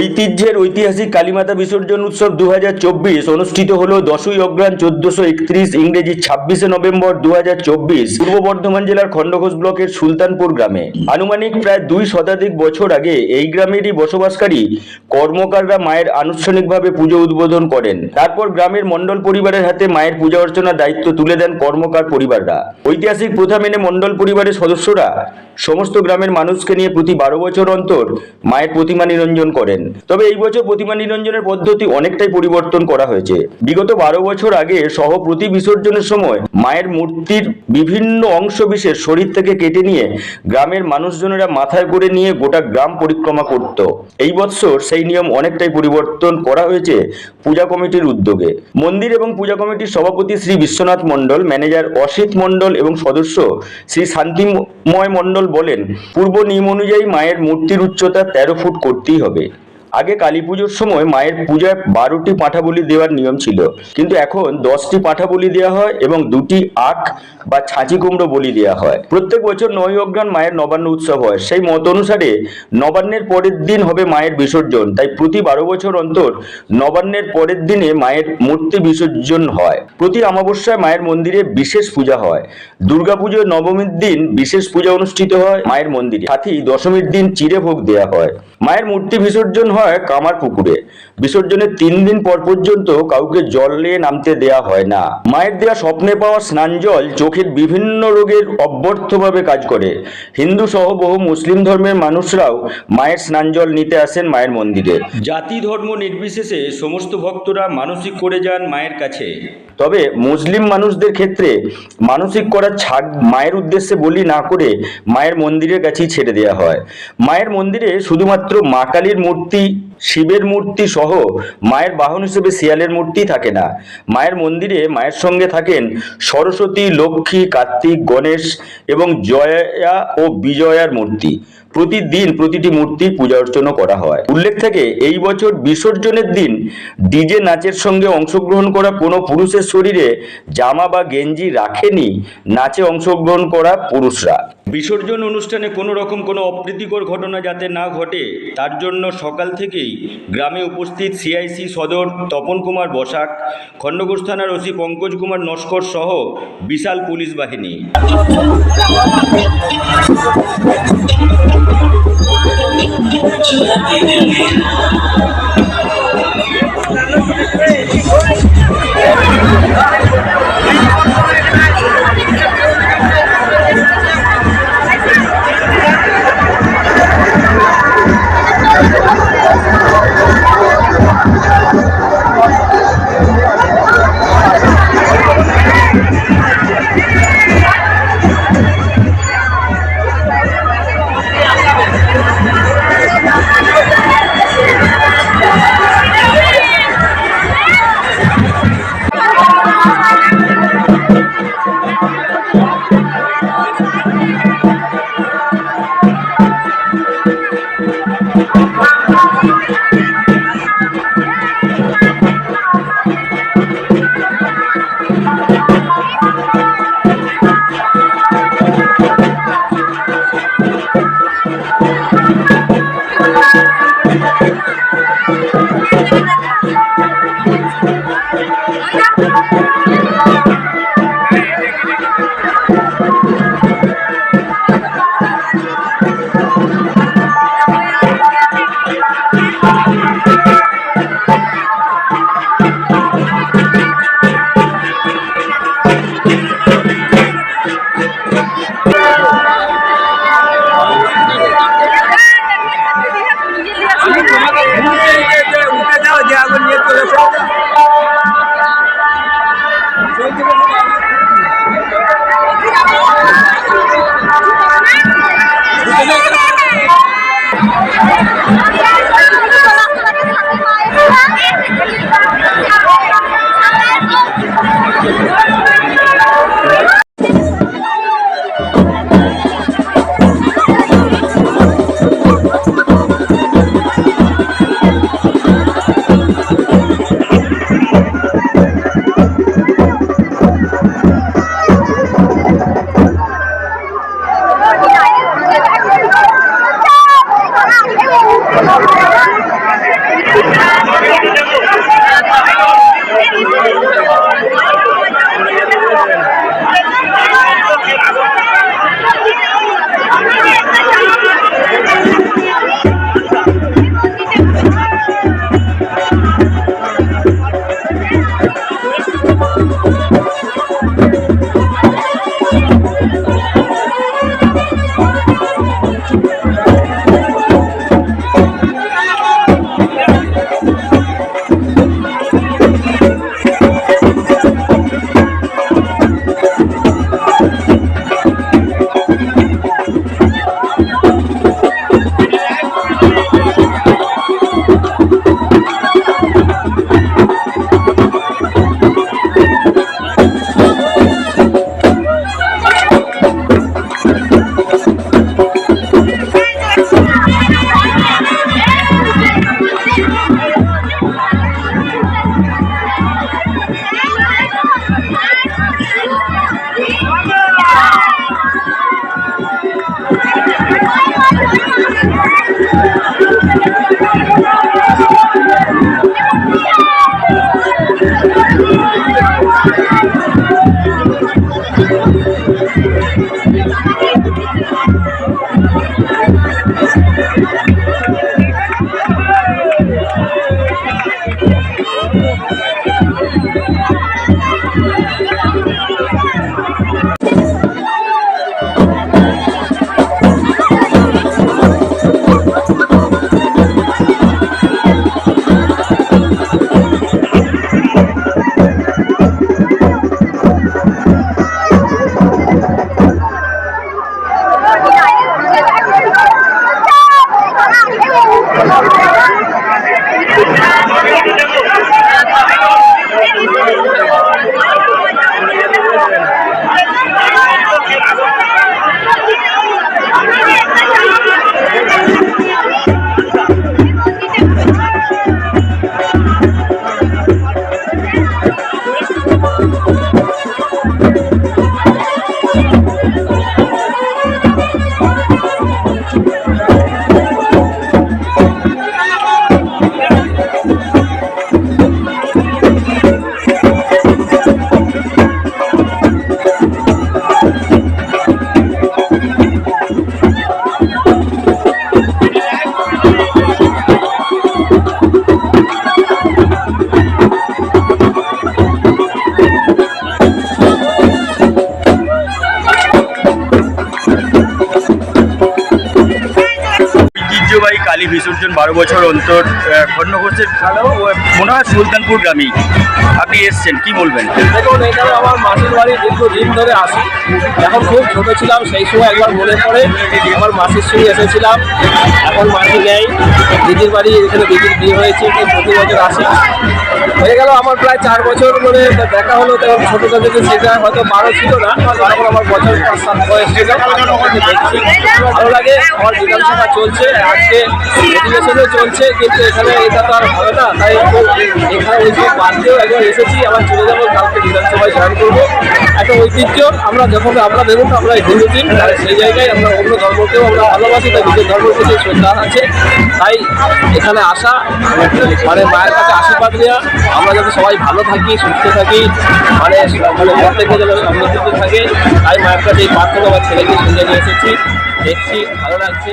ঐতিহ্যের ঐতিহাসিক কালীমাতা বিসর্জন উৎসব দু হাজার চব্বিশ অনুষ্ঠিত হল দশই অগ্রাণ চোদ্দশো একত্রিশ ইংরেজি ছাব্বিশে নভেম্বর দু হাজার চব্বিশ পূর্ব বর্ধমান জেলার খণ্ডঘোষ ব্লকের সুলতানপুর গ্রামে। আনুমানিক প্রায় দুই শতাধিক বছর আগে এই গ্রামেরই বসবাসকারী কর্মকাররা মায়ের আনুষ্ঠানিকভাবে পুজো উদ্বোধন করেন। তারপর গ্রামের মণ্ডল পরিবারের হাতে মায়ের পূজা অর্চনার দায়িত্ব তুলে দেন কর্মকার পরিবাররা। ঐতিহাসিক প্রথা মেনে মণ্ডল পরিবারের সদস্যরা সমস্ত গ্রামের মানুষকে নিয়ে প্রতি বারো বছর অন্তর মায়ের প্রতিমা নিরঞ্জন করেন। তবে এই বছর প্রতিমা নিরঞ্জনের পদ্ধতি অনেকটাই পরিবর্তন করা হয়েছে। বিগত বারো বছর আগে সহ প্রতি বিসর্জনের সময় মায়ের মূর্তির বিভিন্ন অংশ বিশেষ শরীর থেকে কেটে নিয়ে গ্রামের মানুষজনেরা মাথায় করে নিয়ে গোটা গ্রাম পরিক্রমা করত। এই বৎসর সেই নিয়ম অনেকটাই পরিবর্তন করা হয়েছে পূজা কমিটির উদ্যোগে। মন্দির এবং পূজা কমিটির সভাপতি শ্রী বিশ্বনাথ মণ্ডল, ম্যানেজার অসিত মণ্ডল এবং সদস্য শ্রী শান্তিময় মণ্ডল বলেন, পূর্ব নিয়ম অনুযায়ী মায়ের মূর্তির উচ্চতা তেরো ফুট করতেই হবে। আগে কালী পুজোর সময় মায়ের পূজায় বারোটি পাঁঠা বলি দেওয়ার নিয়ম ছিল। কিন্তু এখন দশটি পাঁঠা বলি দেওয়া হয় এবং দুটি আখ বা ছাঁচি কুমড়ো বলি দেওয়া হয়। প্রত্যেক বছর নয় অজ্ঞান মায়ের নবান্ন উৎসব হয়। সেই মত অনুসারে নবান্নের পরের দিন হবে মায়ের বিসর্জন। তাই প্রতি বারো বছর অন্তর নবান্নের পরের দিনে মায়ের মূর্তি বিসর্জন হয়। প্রতি অমাবস্যায় মায়ের মন্দিরে বিশেষ পূজা হয়। দুর্গাপুজোর নবমীর দিন বিশেষ পূজা অনুষ্ঠিত হয় মায়ের মন্দিরে। সাথী দশমীর দিন চিরে ভোগ দেওয়া হয়। মায়ের মূর্তি বিসর্জন হয় কামার পুকুরে। বিসর্জনের তিন দিন পর পর্যন্ত কাউকে জলে নামতে দেয়া হয় না। মায়ের দেওয়া স্বপ্নে পাওয়া স্নান জল চোখের বিভিন্ন রোগের অব্যর্থভাবে কাজ করে। হিন্দু সহ বহু মুসলিম ধর্মের মানুষরাও মায়ের স্নান জল নিতে আসেন মায়ের মন্দিরে। জাতি ধর্ম নির্বিশেষে সমস্ত ভক্তরা মানসিক করে যান মায়ের কাছে। তবে মুসলিম মানুষদের ক্ষেত্রে মানসিক করার ছাড় মায়ের উদ্দেশ্যে বলি না করে মায়ের মন্দিরের কাছেই ছেড়ে দেওয়া হয়। মায়ের মন্দিরে শুধুমাত্র মা কালীর মূর্তি শিবের মূর্তি সহ মায়ের বাহন হিসেবে শিয়ালের মূর্তি থাকে না। মায়ের মন্দিরে মায়ের সঙ্গে থাকেন সরস্বতী, লক্ষ্মী, কার্তিক, গণেশ এবং জয়া ও বিজয়ার মূর্তি। প্রতিদিন প্রতিটি মূর্তি পূজা অর্চনা করা হয়। উল্লেখ থেকে, এই বছর বিসর্জনের দিন ডিজে নাচের সঙ্গে অংশগ্রহণ করা কোনো পুরুষের শরীরে জামা বা গেঞ্জি রাখেনি। নাচে অংশগ্রহণ করা পুরুষরা। বিসর্জন অনুষ্ঠানে কোনো রকম কোনো অপ্রীতিকর ঘটনা যাতে না ঘটে, তার জন্য সকাল থেকেই গ্রামে উপস্থিত সিআইসি সদর তপন কুমার বসাক, খণ্ডঘোষ থানার ওসি পঙ্কজ কুমার নস্কর সহ বিশাল পুলিশ বাহিনী। ঐতিহ্যবাহী কালী বিসর্জন বারো বছর অন্তর খন্ড খণ্ডঘোষের খেলাও আহ, মনে হয় সুলতানপুর গ্রামেই। আপনি এসছেন, কি বলবেন? দেখুন, এখানে আমার মাসির বাড়ি দীর্ঘদিন ধরে আসি এখন খুব ছোট ছিলাম, সেই সময় একবার মনে পড়ে, আমার মাসির সঙ্গে এসেছিলাম। এখন মাসি নেই। দিদির বাড়ি এখানে দিদির বিয়ে হয়েছে প্রতি বছর আসি। হয়ে গেল আমার প্রায় চার বছর মানে দেখা হলো তখন ছোটোটা থেকে সেটা হয়তো বারো ছিল না তখন আমার বছর পাঁচ সাত বয়স ভালো লাগে, আমার বিধানসভা চলছে, আজকে অধিবেশনও চলছে, কিন্তু এখানে এটা তো আর হবে না, তাই এখানে ওই সব বাদ দিয়েও একবার এসেছি আবার চলে যাব কালকে বিধানসভায় জয়েন করব। একটা ঐতিহ্য, আমরা যখন, আমরা দেখুন আমরা হিন্দু দিন সেই জায়গায় আমরা অন্য ধর্মকেও আমরা ভালোবাসি, তাই নিজের ধর্মের প্রতি শ্রদ্ধা আছে। তাই এখানে আসা মানে মায়ের কাছে আশীর্বাদ নেওয়া, আমরা যাতে সবাই ভালো থাকি, সুস্থ থাকি মানে মানে থেকে যেন সমৃদ্ধিতে থাকে। তাই মায়ের কাছে এই প্রার্থনা আমার ছেলেকে সঙ্গে নিয়ে এসেছি। দেখছি, ভালো লাগছে।